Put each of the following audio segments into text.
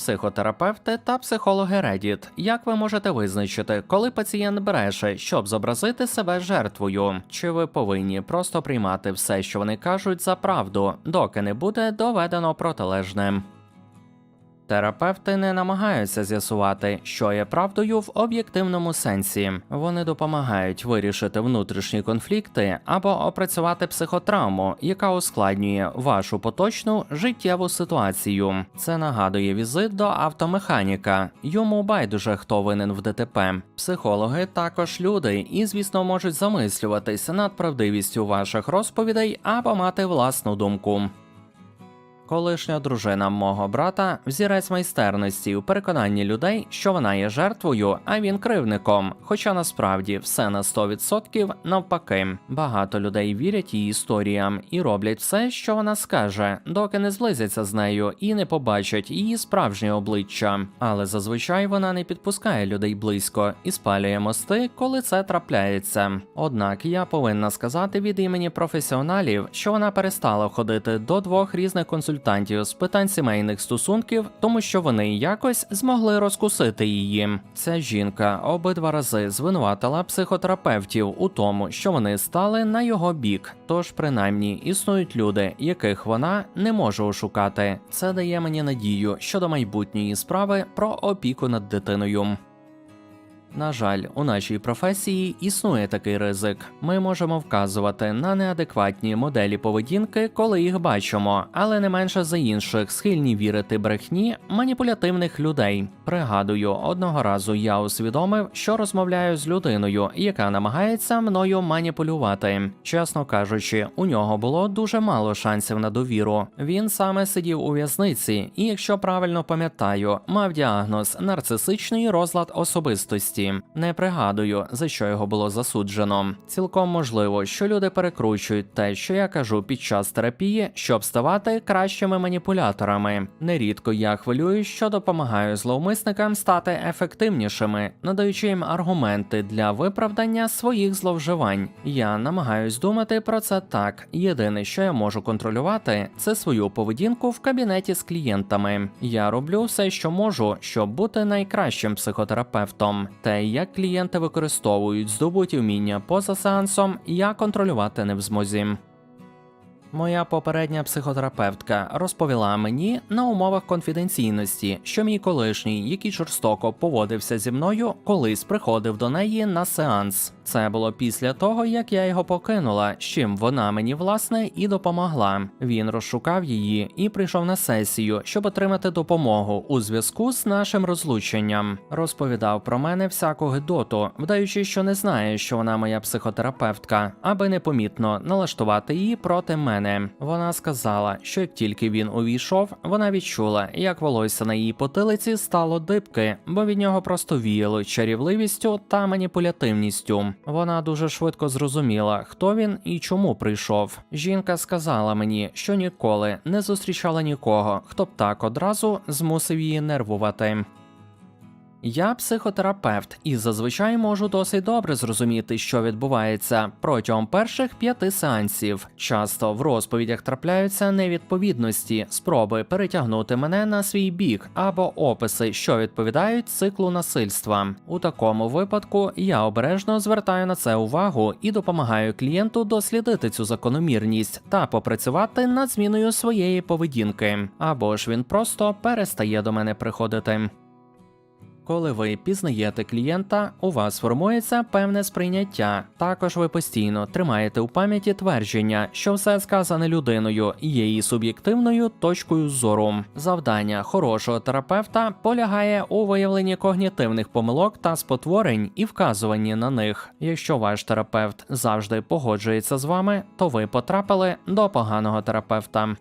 Психотерапевти та психологи Reddit. Як ви можете визначити, коли пацієнт бреше, щоб зобразити себе жертвою? Чи ви повинні просто приймати все, що вони кажуть, за правду, доки не буде доведено протилежне? Терапевти не намагаються з'ясувати, що є правдою в об'єктивному сенсі. Вони допомагають вирішити внутрішні конфлікти або опрацювати психотравму, яка ускладнює вашу поточну життєву ситуацію. Це нагадує візит до автомеханіка. Йому байдуже хто винен в ДТП. Психологи також люди, і звісно можуть замислюватись над правдивістю ваших розповідей або мати власну думку. Колишня дружина мого брата взірець майстерності у переконанні людей, що вона є жертвою, а він кривником. Хоча насправді все на 100% навпаки. Багато людей вірять її історіям і роблять все, що вона скаже, доки не зблизяться з нею і не побачать її справжнє обличчя. Але зазвичай вона не підпускає людей близько і спалює мости, коли це трапляється. Однак я повинна сказати від імені професіоналів, що вона перестала ходити до двох різних консультантів з питань сімейних стосунків, тому що вони якось змогли розкусити її. Ця жінка обидва рази звинуватила психотерапевтів у тому, що вони стали на його бік. Тож, принаймні, існують люди, яких вона не може ошукати. Це дає мені надію щодо майбутньої справи про опіку над дитиною. На жаль, у нашій професії існує такий ризик. Ми можемо вказувати на неадекватні моделі поведінки, коли їх бачимо, але не менше за інших схильні вірити брехні маніпулятивних людей. Пригадую, одного разу я усвідомив, що розмовляю з людиною, яка намагається мною маніпулювати. Чесно кажучи, у нього було дуже мало шансів на довіру. Він саме сидів у в'язниці, і, якщо правильно пам'ятаю, мав діагноз нарцисичний розлад особистості. Не пригадую, за що його було засуджено. Цілком можливо, що люди перекручують те, що я кажу під час терапії, щоб ставати кращими маніпуляторами. Нерідко я хвилюю, що допомагаю зловмисникам стати ефективнішими, надаючи їм аргументи для виправдання своїх зловживань. Я намагаюсь думати про це так. Єдине, що я можу контролювати, це свою поведінку в кабінеті з клієнтами. Я роблю все, що можу, щоб бути найкращим психотерапевтом. Те, як клієнти використовують здобуті вміння поза сеансом, я контролювати не в змозі. Моя попередня психотерапевтка розповіла мені на умовах конфіденційності, що мій колишній, який жорстоко поводився зі мною, колись приходив до неї на сеанс. Це було після того, як я його покинула, з чим вона мені власне і допомогла. Він розшукав її і прийшов на сесію, щоб отримати допомогу у зв'язку з нашим розлученням. Розповідав про мене всяку гидоту, вдаючи, що не знає, що вона моя психотерапевтка, аби непомітно налаштувати її проти мене. Вона сказала, що як тільки він увійшов, вона відчула, як волосся на її потилиці стало дибки, бо від нього просто віяло чарівливістю та маніпулятивністю. Вона дуже швидко зрозуміла, хто він і чому прийшов. Жінка сказала мені, що ніколи не зустрічала нікого, хто б так одразу змусив її нервувати. Я психотерапевт і зазвичай можу досить добре зрозуміти, що відбувається протягом перших п'яти сеансів. Часто в розповідях трапляються невідповідності, спроби перетягнути мене на свій бік або описи, що відповідають циклу насильства. У такому випадку я обережно звертаю на це увагу і допомагаю клієнту дослідити цю закономірність та попрацювати над зміною своєї поведінки, або ж він просто перестає до мене приходити. Коли ви пізнаєте клієнта, у вас формується певне сприйняття. Також ви постійно тримаєте у пам'яті твердження, що все сказане людиною є її суб'єктивною точкою зору. Завдання хорошого терапевта полягає у виявленні когнітивних помилок та спотворень і вказуванні на них. Якщо ваш терапевт завжди погоджується з вами, то ви потрапили до поганого терапевта.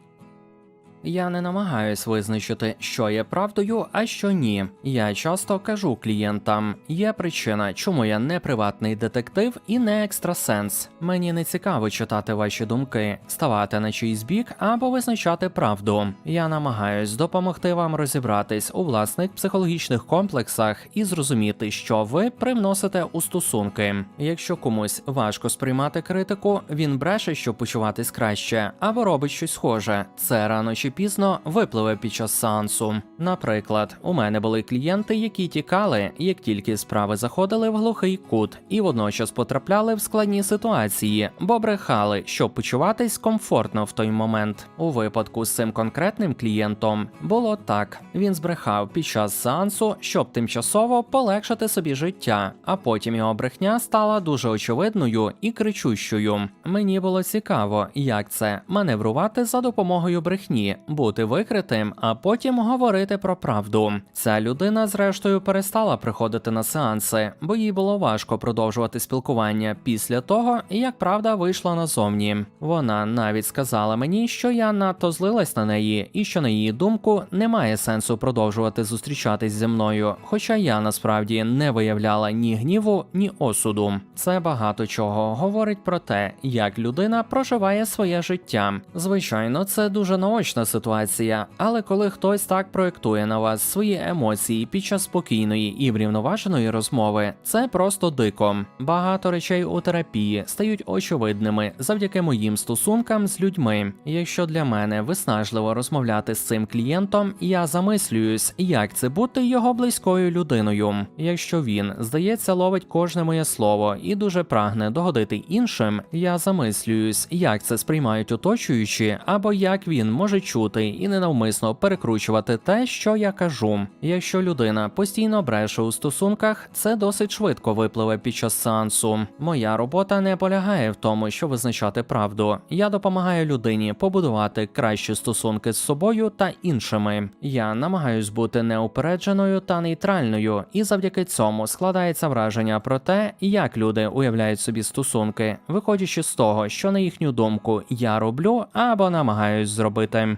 Я не намагаюсь визначити, що є правдою, а що ні. Я часто кажу клієнтам: є причина, чому я не приватний детектив і не екстрасенс. Мені не цікаво читати ваші думки, ставати на чийсь бік або визначати правду. Я намагаюсь допомогти вам розібратись у власних психологічних комплексах і зрозуміти, що ви привносите у стосунки. Якщо комусь важко сприймати критику, він бреше, щоб почуватись краще, або робить щось схоже. Це рано чи чи пізно випливе під час сеансу. Наприклад, у мене були клієнти, які тікали, як тільки справи заходили в глухий кут, і водночас потрапляли в складні ситуації, бо брехали, щоб почуватись комфортно в той момент. У випадку з цим конкретним клієнтом було так: він збрехав під час сеансу, щоб тимчасово полегшити собі життя, а потім його брехня стала дуже очевидною і кричущою. Мені було цікаво, як це маневрувати за допомогою брехні, бути викритим, а потім говорити про правду. Ця людина, зрештою, перестала приходити на сеанси, бо їй було важко продовжувати спілкування після того, як правда вийшла назовні. Вона навіть сказала мені, що я надто злилась на неї, і що на її думку немає сенсу продовжувати зустрічатись зі мною. Хоча я насправді не виявляла ні гніву, ні осуду. Це багато чого говорить про те, як людина проживає своє життя. Звичайно, це дуже наочна ситуація, але коли хтось так проєктує на вас свої емоції під час спокійної і врівноваженої розмови, це просто дико. Багато речей у терапії стають очевидними завдяки моїм стосункам з людьми. Якщо для мене виснажливо розмовляти з цим клієнтом, я замислююсь, як це бути його близькою людиною. Якщо він, здається, ловить кожне моє слово і дуже прагне догодити іншим, я замислююсь, як це сприймають оточуючі, або як він може чути і ненавмисно перекручувати те, що я кажу. Якщо людина постійно бреше у стосунках, це досить швидко випливе під час сеансу. Моя робота не полягає в тому, що визначати правду. Я допомагаю людині побудувати кращі стосунки з собою та іншими. Я намагаюсь бути неупередженою та нейтральною, і завдяки цьому складається враження про те, як люди уявляють собі стосунки, виходячи з того, що на їхню думку я роблю або намагаюсь зробити.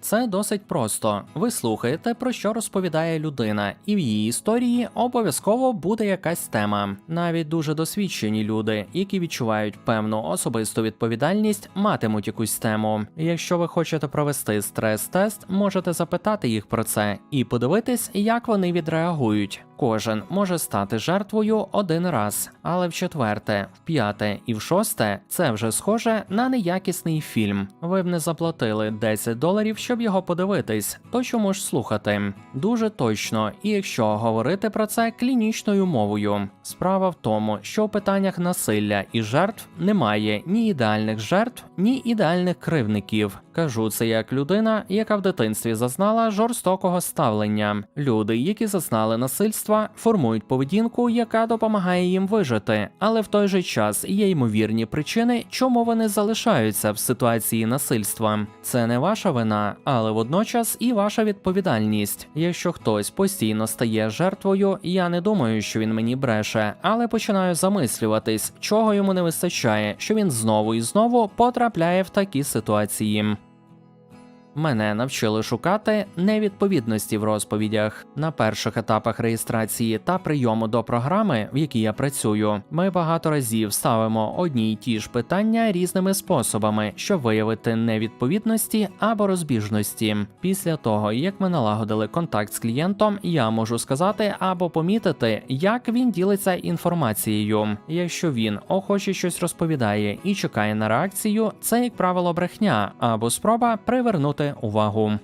Це досить просто. Ви слухаєте, про що розповідає людина, і в її історії обов'язково буде якась тема. Навіть дуже досвідчені люди, які відчувають певну особисту відповідальність, матимуть якусь тему. Якщо ви хочете провести стрес-тест, можете запитати їх про це і подивитись, як вони відреагують. Кожен може стати жертвою один раз, але в четверте, в п'яте і в шосте це вже схоже на неякісний фільм. Ви б не заплатили 10 доларів, щоб його подивитись, то чому ж слухати? Дуже точно, і якщо говорити про це клінічною мовою. Справа в тому, що в питаннях насилля і жертв немає ні ідеальних жертв, ні ідеальних кривників. Кажу це як людина, яка в дитинстві зазнала жорстокого ставлення. Люди, які зазнали насильства, формують поведінку, яка допомагає їм вижити, але в той же час є ймовірні причини, чому вони залишаються в ситуації насильства. Це не ваша вина, але водночас і ваша відповідальність. Якщо хтось постійно стає жертвою, я не думаю, що він мені бреше, але починаю замислюватись, чого йому не вистачає, що він знову і знову потрапляє в такі ситуації. Мене навчили шукати невідповідності в розповідях. На перших етапах реєстрації та прийому до програми, в якій я працюю, ми багато разів ставимо одні й ті ж питання різними способами, щоб виявити невідповідності або розбіжності. Після того, як ми налагодили контакт з клієнтом, я можу сказати або помітити, як він ділиться інформацією. Якщо він охоче щось розповідає і чекає на реакцію, це як правило брехня або спроба привернути увагу.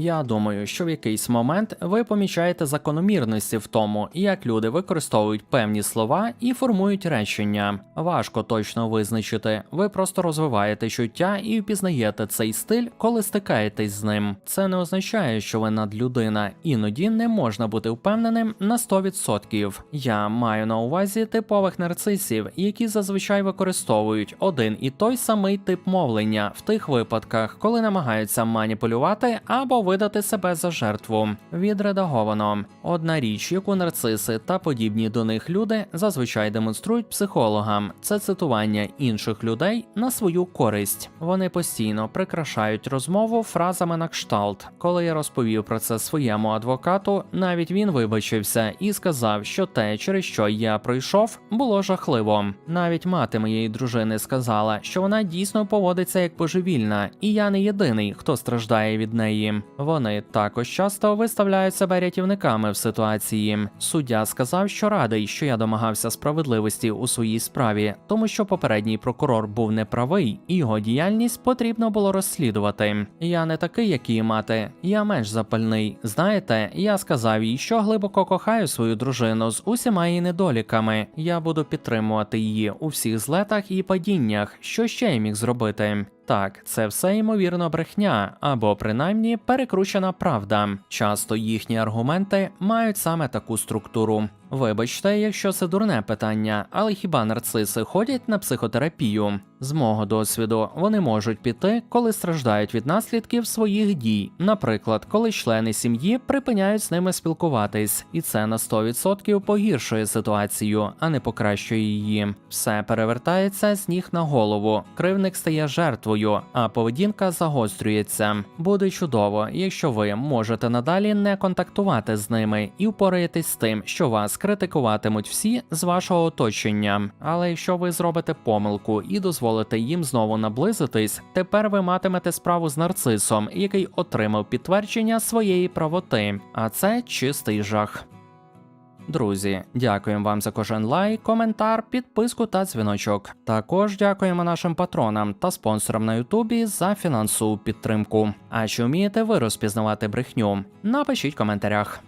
Я думаю, що в якийсь момент ви помічаєте закономірності в тому, як люди використовують певні слова і формують речення. Важко точно визначити. Ви просто розвиваєте чуття і впізнаєте цей стиль, коли стикаєтесь з ним. Це не означає, що ви надлюдина, іноді не можна бути впевненим на 100%. Я маю на увазі типових нарцисів, які зазвичай використовують один і той самий тип мовлення в тих випадках, коли намагаються маніпулювати або видати себе за жертву. Відредаговано. Одна річ, яку нарциси та подібні до них люди зазвичай демонструють психологам, це цитування інших людей на свою користь. Вони постійно прикрашають розмову фразами на кшталт. Коли я розповів про це своєму адвокату, навіть він вибачився і сказав, що те, через що я пройшов, було жахливо. Навіть мати моєї дружини сказала, що вона дійсно поводиться як божевільна, і я не єдиний, хто страждає від неї. Вони також часто виставляють себе рятівниками в ситуації. Суддя сказав, що радий, що я домагався справедливості у своїй справі, тому що попередній прокурор був неправий, і його діяльність потрібно було розслідувати. Я не такий, як її мати, я менш запальний. Знаєте, я сказав їй, що глибоко кохаю свою дружину з усіма її недоліками. Я буду підтримувати її у всіх злетах і падіннях. Що ще я міг зробити? Так, це все ймовірно брехня, або принаймні перекручена правда. Часто їхні аргументи мають саме таку структуру. Вибачте, якщо це дурне питання, але хіба нарциси ходять на психотерапію? З мого досвіду, вони можуть піти, коли страждають від наслідків своїх дій. Наприклад, коли члени сім'ї припиняють з ними спілкуватись, і це на 100% погіршує ситуацію, а не покращує її. Все перевертається з ніг на голову. Кривник стає жертвою, а поведінка загострюється. Буде чудово, якщо ви можете надалі не контактувати з ними і впораєтесь з тим, що вас критикуватимуть всі з вашого оточення. Але якщо ви зробите помилку і дозволите їм знову наблизитись, тепер ви матимете справу з нарцисом, який отримав підтвердження своєї правоти. А це чистий жах. Друзі, дякуємо вам за кожен лайк, коментар, підписку та дзвіночок. Також дякуємо нашим патронам та спонсорам на Ютубі за фінансову підтримку. А чи вмієте ви розпізнавати брехню? Напишіть в коментарях.